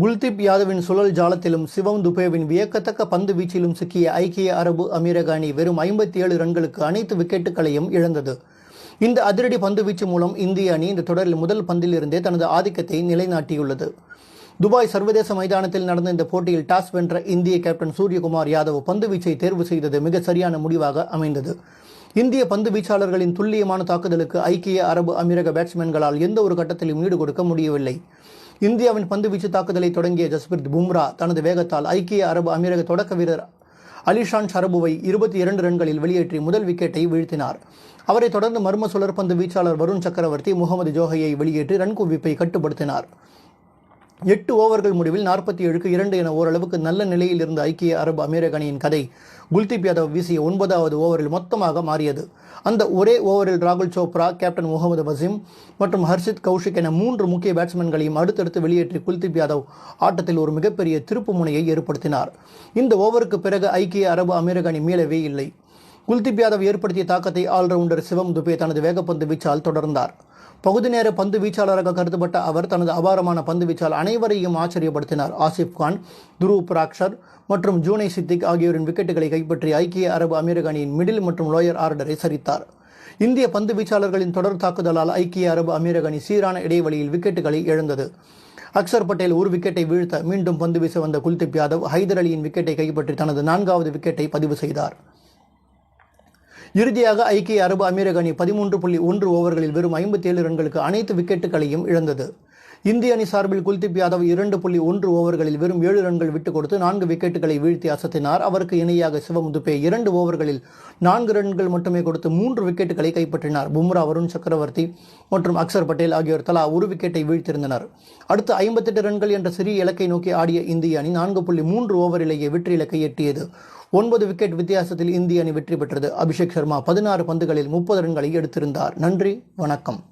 குல்தீப் யாதவின் சுழல் ஜாலத்திலும் சிவம் துபேவின் வியக்கத்தக்க பந்து வீச்சிலும் சிக்கிய ஐக்கிய அரபு அமீரக அணி வெறும் ஐம்பத்தி ஏழு ரன்களுக்கு அனைத்து விக்கெட்டுகளையும் இழந்தது. இந்த அதிரடி பந்து வீச்சு மூலம் இந்திய அணி இந்த தொடரில் முதல் பந்திலிருந்தே தனது ஆதிக்கத்தை நிலைநாட்டியுள்ளது. துபாய் சர்வதேச மைதானத்தில் நடந்த இந்த போட்டியில் டாஸ் வென்ற இந்திய கேப்டன் சூரியகுமார் யாதவ் பந்து வீச்சை தேர்வு செய்தது மிக சரியான முடிவாக அமைந்தது. இந்திய பந்து வீச்சாளர்களின் துல்லியமான தாக்குதலுக்கு ஐக்கிய அரபு அமீரக பேட்ஸ்மேன்களால் எந்த ஒரு கட்டத்திலும் ஈடு கொடுக்க முடியவில்லை. இந்தியாவின் பந்து வீச்சு தாக்குதலை தொடங்கிய ஜஸ்பிரித் பும்ரா தனது வேகத்தால் ஐக்கிய அரபு அமீரக தொடக்க வீரர் அலிஷான் ஷரபுவை இருபத்தி இரண்டு ரன்களில் வெளியேற்றி முதல் விக்கெட்டை வீழ்த்தினார். அவரை தொடர்ந்து மர்ம சுழற்பந்து வீச்சாளர் வருண் சக்கரவர்த்தி முகமது ஜோஹையை வெளியேற்றி ரன் குவிப்பை கட்டுப்படுத்தினார். எட்டு ஓவர்கள் முடிவில் நாற்பத்தி ஏழுக்கு இரண்டு என ஓரளவுக்கு நல்ல நிலையில் இருந்த ஐக்கிய அரபு அமீரக அணியின் கதை குல்தீப் யாதவ் வீசிய ஒன்பதாவது ஓவரில் மொத்தமாக மாறியது. அந்த ஒரே ஓவரில் ராகுல் சோப்ரா கேப்டன் முகமது வசீம் மற்றும் ஹர்ஷித் கௌஷிக் என மூன்று முக்கிய பேட்ஸ்மேன்களையும் அடுத்தடுத்து வெளியேற்றி குல்தீப் யாதவ் ஆட்டத்தில் ஒரு மிகப்பெரிய திருப்பு முனையை ஏற்படுத்தினார். இந்த ஓவருக்கு பிறகு ஐக்கிய அரபு அமீரக அணி மீளவே இல்லை. குல்தீப் யாதவ் ஏற்படுத்திய தாக்கத்தை ஆல்ரவுண்டர் சிவம் துபே தனது வேகப்பந்து வீச்சால் தொடர்ந்தார். பகுதி நேர பந்து வீச்சாளராக கருதப்பட்ட அவர் தனது அபாரமான பந்து வீச்சால் அனைவரையும் ஆச்சரியப்படுத்தினார். ஆசிப் கான் துருவ் பிராக்ஷர் மற்றும் ஜூனை சித்திக் ஆகியோரின் விக்கெட்டுகளை கைப்பற்றி ஐக்கிய அரபு அமீரக அணியின் மிடில் மற்றும் லோயர் ஆர்டரை சரித்தார். இந்திய பந்து வீச்சாளர்களின் தொடர் தாக்குதலால் ஐக்கிய அரபு அமீரக அணி சீரான இடைவெளியில் விக்கெட்டுகளை இழந்தது. அக்சர் பட்டேல் ஒரு விக்கெட்டை வீழ்த்த மீண்டும் பந்து வீச வந்த குல்தீப் யாதவ் ஹைதர் அலியின் விக்கெட்டை கைப்பற்றி தனது நான்காவது விக்கெட்டை பதிவு செய்தார். இறுதியாக ஐக்கிய அரபு அமீரக அணி பதிமூன்று புள்ளி ஒன்று ஓவர்களில் வெறும் ஐம்பத்தி ஏழு ரன்களுக்கு அனைத்து விக்கெட்டுகளையும் இழந்தது. இந்திய அணி சார்பில் குல்தீப் யாதவ் இரண்டு புள்ளி ஒன்று ஓவர்களில் வெறும் ஏழு ரன்கள் விட்டுக் கொடுத்து நான்கு விக்கெட்டுகளை வீழ்த்தி அசத்தினார். அவருக்கு இணையாக சிவம் துபே இரண்டு ஓவர்களில் நான்கு ரன்கள் மட்டுமே கொடுத்து மூன்று விக்கெட்டுகளை கைப்பற்றினார். பும்ரா வருண் சக்கரவர்த்தி மற்றும் அக்சர் பட்டேல் ஆகியோர் தலா ஒரு விக்கெட்டை வீழ்த்திருந்தனர். அடுத்து ஐம்பத்தெட்டு ரன்கள் என்ற சிறிய இலக்கை நோக்கி ஆடிய இந்திய அணி நான்கு புள்ளி மூன்று ஓவரிலேயே வெற்றி இலக்கை எட்டியது ஒன்பது விக்கெட் வித்தியாசத்தில் இந்திய அணி வெற்றி பெற்றது. அபிஷேக் சர்மா பதினாறு பந்துகளில் முப்பது ரன்களை எடுத்திருந்தார். நன்றி வணக்கம்.